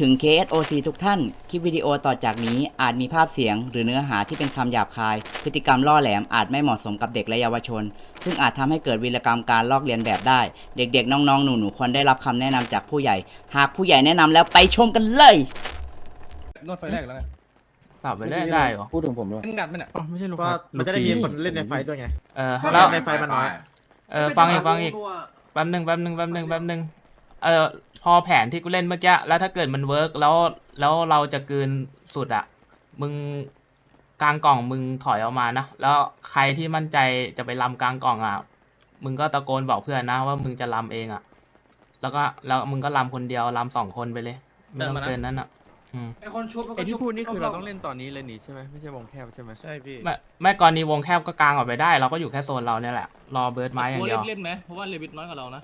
ถึง KSOC ทุกท่าน คลิปวิดีโอต่อจากนี้อาจมีภาพเสียง หรือเนื้อหาที่เป็นคำหยาบคาย พฤติกรรมล่อแหลมอาจไม่เหมาะสมกับเด็กและเยาวชน ซึ่งอาจทำให้เกิดวีรกรรมการลอกเลียนแบบได้ เด็กๆ น้องๆ หนูๆ ควรได้รับคำแนะนำจากผู้ใหญ่ หากผู้ใหญ่แนะนำแล้วไปชมกันเลย นวดไฟแรกแล้วไงตอบไปได้ได้เหรอ พูดถึงผมด้วยมึงดัดมันอะอ๋อไม่ใช่ลูกก็ครับมันจะได้มีลูกคนเล่นในไฟด้วยไง เออถ้าแล้วในไฟมันน้อย เออฟังอีกฟังอีก แป๊บหนึ่งแป๊บหนึ่งแป๊บหนึ่งแป๊บหนึ่งเออ พอแผนที่กูเล่นเมื่อกี้แล้วถ้าเกิดมันเวิร์กแล้วแล้วเราจะกลืนสุดอะมึงกลางกล่องมึงถอยออกมานะ แล้วใครที่มั่นใจจะไปลำกลางกล่องอะมึงก็ตะโกนบอกเพื่อนนะว่ามึงจะลำเองอะแล้วก็แล้วมึงก็ลำคนเดียวลำสองคนไปเลย ไม่ต้องเกินนั้นอะอืม ไอคนชุบมันไอก็ที่ชุบพูดนี่คือเราบๆต้องเล่นตอนนี้เลยนี่ใช่ไหมไม่ใช่วงแคบใช่ไหมใช่พี่ ไม่ไม่กรณีวงแคบก็กลางออกไปได้ เราก็อยู่แค่โซนเราเนี่ยแหละ รอเบิร์ดไม้อย่างเดียว เล่นไหมเพราะว่าเลวิทน้อยกว่าเรานะ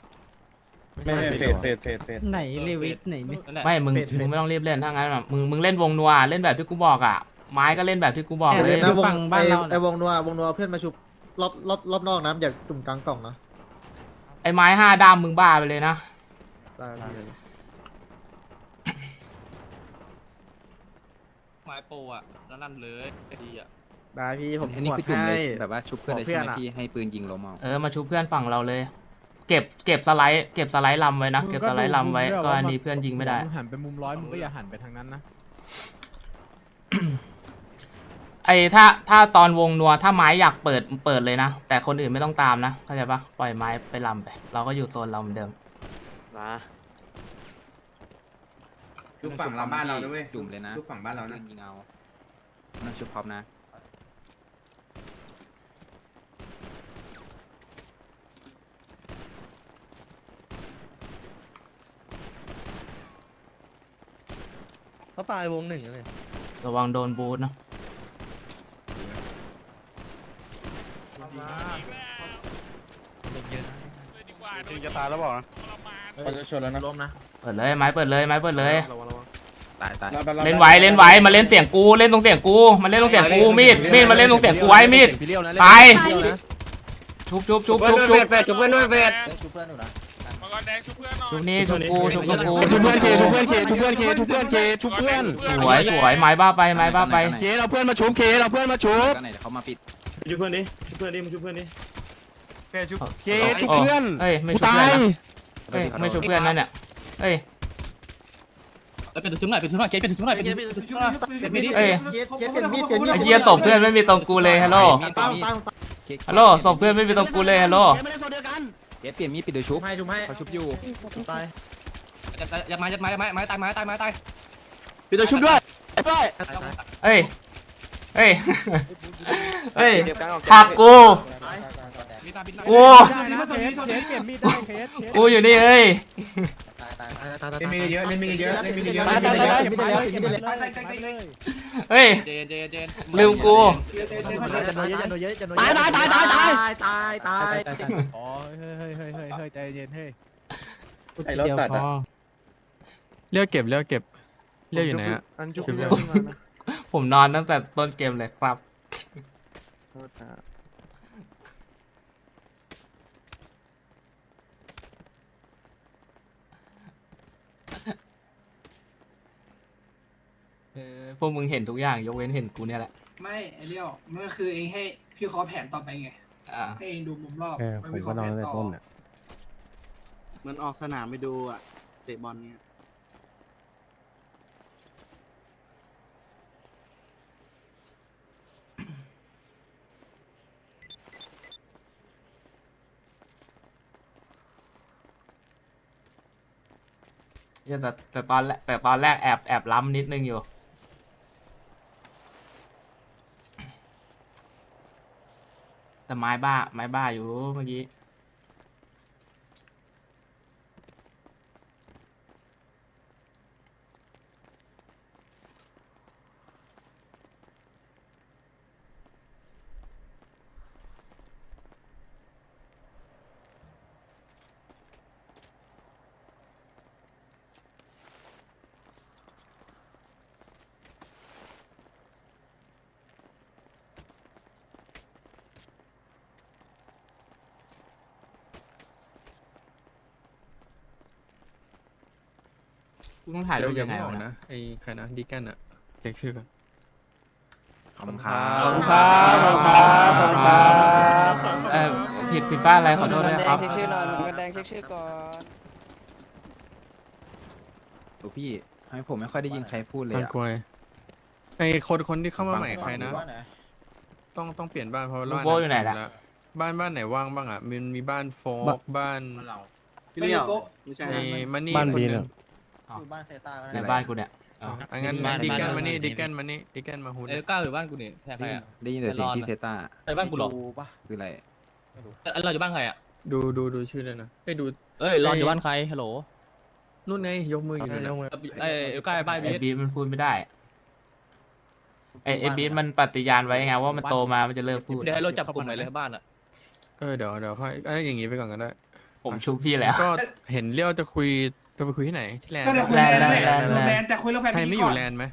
ไม่ไม่เฟดเฟดเฟดเฟดไหนเลวิสไหนไม่นั่นแหละไม่ มึงเฟดเฟดมึงไม่ต้องรีบเล่นถ้างั้นอะมึงมึงเล่นวงนัวเล่นแบบที่กูบอกอะ ไม้ก็เล่นแบบที่กูบอกแอบเลเล่ยนนะวงฝั่งบ้านไอ้เราไอ้วงนัววงนัวเพื่อนมาชุบรอบรอบรอบนอกนะอย่าจุ่มกลางกล่องนะไอ้ไม้ห้าด้ามมึงบ้าไปเลยนะได้พี่ไม้โปรอะแล้วนั่นเลยดีอะได้พี่ผมอันนี้หมดคือจุ่มให้เลยแบบว่าชุบเพื่อนเลยบอกเพื่ใช่อนไหมอะพี่ให้ปืนยิงล้มเอาเออมาชูเพื่อนฝั่งเราเลย เก็บเก็บสไลด์เก็บสไลด์ลำไว้นะ เก็บสไลด์ลำไว้ก็อันนี้เพื่อนยิงไม่ได้มึงหันไปมุมร้อยมึงก็อย่าหันไปทางนั้นนะ ไอ้ถ้าถ้าตอนวงนัวถ้าไม้อยากเปิดเปิดเลยนะ แต่คนอื่นไม่ต้องตามนะเข้าใจปะปล่อยไม้ไปลำไป เราก็อยู่โซนเราเหมือนเดิมชุบฝั่งเราบ้านเราด้วยจุ่มเลยนะชุบฝั่งบ้านเรานะยิงเอานั่นชุบพร้อมนะ เขาตายวงหนึ่งเลยระวังโดนบูทนะจริงจะตายแล้วบอกนะเขาจะชนแล้วนะล้มนะเปิดเลยไม้เปิดเลยไม้เปิดเลย ระวังระวังตายตายเล่นไว้เล่นไว้มาเล่นเสียงกูเล่นตรงเสียงกูมาเล่นตรงเสียงกูมีดมีดมาเล่นตรงเสียงกูไว้มีดพี่เลี้ยวนะตายชุบชุบชุบชุบชุบชุบเพื่อนด้วยเฟดชุบเพื่อนหนูนะ ชุบนี่ชุบกูชุบกู ทุบเพื่อนเคทุบเพื่อนเคทุบเพื่อนเคทุบเพื่อนเคทุบเพื่อนสวยสวยไม้บ้าไปไม้บ้าไป เคเราเพื่อนมาชุบเคเราเพื่อนมาชุบก็ไหนเดี๋ยวเขามาปิดชุบเพื่อนดิชุบเพื่อนดิมาชุบเพื่อนดิเคชุบเคชุบเพื่อนเฮ้ยไม่กูชุบตาเพื่อยนนะเฮ้ยไม่ชุบเพื่อนนั่นเนี่ยเฮ้ยแล้วเป็นตัวชุบหน่อยเป็นชุบหน่อยเกตเป็นตัวชุบหน่อยเป็นตัวชุบหน่อยเป็นมีดเอ้ยเคสเคสเปลี่ยนมีดเปลี่ยนมีดไอ้เหี้ยศพเพื่อนไม่มีตรงกูเลยฮัลโหลตั้งตั้งฮัลโหลศพเพื่อนไม่มีตรงกูเลยฮัลโหล เกสเปลี่ยนมีดปิดเดี๋ยวชุบให้ชุบให้เขาชุบอยู่ตายยัดไม้ยัดไม้ไม้ไม้ตายไม้ตายไม้ตายปิดตัวชุบด้วยไอ้ป้ายเฮ้ย เฮ้ย เฮ้ยขับกูมีตาบินกู ได้นะเคสเคสเปลี่ยนมีดได้เคสเคสกูอยู่นี่เฮ้ย เล่นมีเยอะเล่นมีเยอะเล่นมีเยอะตายตายตายเล่นมีเยอะเล่นมีเยอะตายตายตายตายตายเฮ้ยเจนเจนเจนลืมกูเจ๊เจ๊เจ๊จะโดนเยอะจะโดนเยอะจะโดนตายตายตายตายตายตายตายตายอ๋อเฮ้ยเฮ้ยเฮ้ยเฮ้ยเฮ้ยใจเย็นเฮ้ยไอ้รถตัดอะเรียกเก็บเรียกเก็บเรียกอยู่ไหนฮะอันชุบเยอะผมนอนตั้งแต่ต้นเกมเลยครับ พวกมึงเห็นทุกอย่างยกเว้นเห็นกูเนี่ยแหละ ไม่ไอเดียวมันก็คือเองให้พี่ขอแผนต่อไปไง อ่าให้เองดูมุมรอบเออไปผมวิเคก็ราะห์นอนแผนในต่อต้นเนี่ยเหมือนออกสนามไปดูอะเตะบอลเนี่ยเหี้ยแต่แต่ตอนแรกแต่ตอนแรกแอบแอบล้ำนิดนึงอยู่ แต่ไม้บ้าไม้บ้าอยู่เมื่อกี้ กูต้องถ่ายรูปเดี๋ยังไงไม่ออกวะนะไอ้ใครนะดิแกนอะเช็คชื่อกันขอบคุณครับขอบคุณครับขอบคุณครับขอบคุณครับเออผิดผิดพลาดอะไรขอโทษด้วยครับเช็คชื่อหน่อยมันแดงเช็คชื่อก่อนลูกพี่ให้ผมไม่ค่อยได้ยินใครพูดเลยทางอะกวยไอ้คนคนที่เข้ามาใหม่ใครนะ ต้องต้องเปลี่ยนบ้านเพราะว่าลูกโบ้อยู่ไหนล่ะแล้วบ้านบ้านไหนว่างบ้างอะมันมีบ้านโฟกบ้าน พี่เลี้ยวไม่ใช่ไอ้นะมันนี่บ้านคนดีหนึนะง อยู่บ้านเซต้าในบ้านกูเนี่ยอ๋ออังั้นบ้านดิแกนบ้านมานี่บ้านดิแกนมานี่ดิแกนมาหุ่นเอ้ยก้าวอยู่บ้านกูนี่แทนใครอะ ได้ยินแต่เสียงพี่เซต้าไปบ้านกูหรอคืออะไรเอ้ยเราอยู่บ้านใครอะ ดูดูดูชื่อเลยนะไอ้ยดูเอ้ยรอนอยู่บ้านใครฮัลโหลนู่นไงยกมืออยู่นั่นน่ะเอ้ยเอ้ยก้าวบ้านไอ้บีบีทมันพูดไม่ได้ไอ้ไอ้บีทมันปฏิญาณไว้ไงว่ามันโตมามันจะเลิกพูดเดี๋ยวให้เราจับกลุ่มไหนเลยบ้านอะเออเดี๋ยวเดี๋ยวค่อยเอ้ยอย่างงี้ไปก่อนก็ได้ผมชุบพี่แล้วก็เห็นเลี้ยวจะคุย จะไปคุยที่ไหนที่แลนด์ก็เดี๋ยวคุยแลนด์แลนด์แหละแลนด์ลงแลนด์แต่คุยเรื่องแฟนใครเมื่อไม่กี้อก่ยู่อนแลนด์ไหม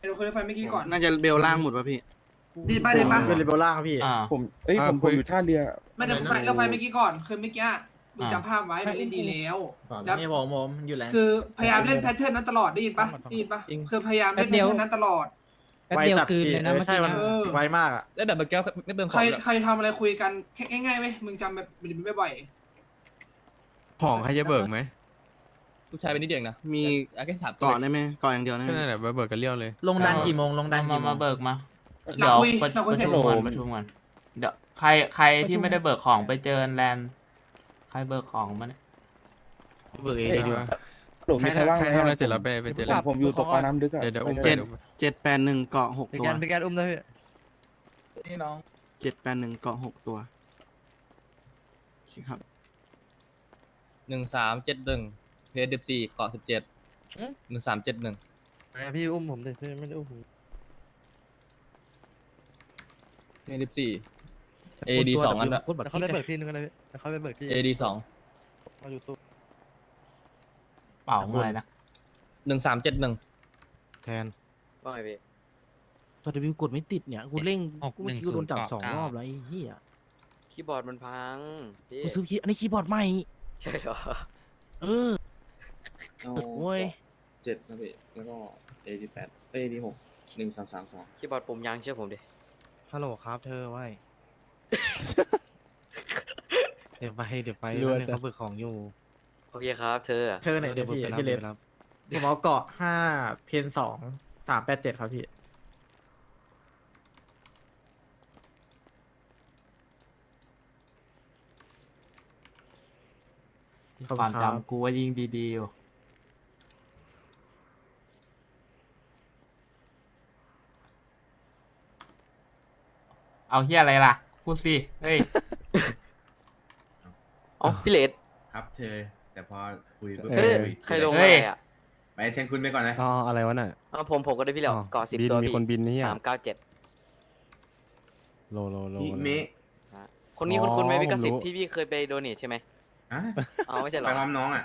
เดี๋ยวคุยเรื่องแฟนเมื่อกี้ก่อนน่าจะเบลล่างหมดป่ะพี่ ดีป่ะดีป่ะเป็นริเบลล่างพี่ อ่า ผม เอ้ยอ่าผมคุผมยอยู่ท่าเรือ ไม่ได้คุยเรื่องแฟนเมื่อกี้ก่อน คือเมื่อกี้มึงอ่าจำภาพไว้มันเล่นดีแล้ว แล้วนี่ผมผมอยู่แล้ว คือพยายามเล่นแพทเทิร์นนั้นตลอดได้ยินปะได้ยินปะคือพยายามเล่นแพทเทิร์นนั้นตลอด แป๊บเดียวคืนเลยนะเมื่อกี้เออ ไวมากอะแล้วแบบเมื่อกี้ไม่เติมขใคอรงใครทำอะไรคุยกันแค่ง่ายๆไหมมึงจำแบบไม่บ่อยของใครจะเบิกไหม ลูกชายเป็นนิดเดียวนะมีแค่สามตัวเกาะได้ไหมเกาะอย่างเดียวได้ไหก็มนั่นแหละเบิกกับเลี้ยวเลย ลงดันกี่โมงลงดันมากี่โมมาง เบิกมาๆเดี๋ยวคุยประเราคุยประเสร็จ ชุมกันประชุมกันเดี๋ยวใครใครที่ไม่ได้เบิกของไปเจอแลนด์ใครเบิกของมาเนี่ยเบิกเองเดี๋ยวดีกว่า หลงใครมีใครว่างใครไหมทำอะไรเสร็จแล้วไปไปเจอผแล้มวผมอยู่ตกปลาน้ำดึกอะเดี๋ยวเดี๋ยวอุ้มไปเจ็ด เดี๋ยวอุ้มไปเจ็ดแปดหนึ่งเกาะหกพี่ตัวแกนพี่แกนอุ้มได้พี่นี่น้องเจ็ดแปดหนึ่งเกาะหกตัวครับหนึ่งสามเจ็ดหนึ่ง เพจสิบสี่เกาะสิบเจ็ดหนึ่งสามเจ็ดหนึ่งพี่อุ้มผมดิพี่ไม่ได้อุ้มผมเพจสิบสี่เอดีสองอันละเขาได้เบิกที่นึงกันเลยพี่เขาไปเบิกที่ เอดีสองเขาอยู่ตู้เปล่าอะไรนะหนึ่งสามเจ็ดหนึ่งแทนว่าไงพี่ตอนเดบิวกดไม่ติดเนี่ย กูเร่งหกกูเมื่อกี้หนึ่งศูกูนย์โดนจับเก้าสองเก้ารอบแล้วไอ้เหี้ย คีย์บอร์ดมันพังพี่กูซื้อคีย์อันนี้คีย์บอร์ดใหม่ ใช่เหรอ เออ โอ้ยเจ็ดนะพี่แล้วก็เอดีแปดเอดีหกหนึ่งสามสามสองคีย์บอร์ดปุ่มยางเชื่อผมดิฮัลโหลครับเธอไว้เดี๋ยวไปเดี๋ยวไปรวยเดี๋ยวจัด เขาเบิกของอยู่โอเคครับ เธอเธอไหนเดี๋ยวพี่พี่เลนผมเอาเกาะห้าเพนสองสามแปดเจ็ดครับพี่ ขอบความคุณครับ จำกูว่ายิ่งดีๆอยู่ เอาเฮียอะไรล่ะ พูดสิ เฮ้ย อ๋อพี่เลดครับเธอ แต่พอคุยปุ๊บเฮ้ย ใครลงเฮ้มาย อะไปแทนคุณไปก่อนนะอ๋ออะไรวะน่ะอ๋อผมผมก็ได้พี่เหลียวอ๋อเกาะสิบบินตัวมีพี่คนบินนี่อะสามเก้าเจ็ดโลโลโลฮิโลเมะคนนี้คุณคุณไหมอ๋อพี่กสิบผมรู้ที่พี่เคยไปโดเนทใช่ไหมอะอ๋อไม่ใช่เหรไปอพร้อมน้องอะ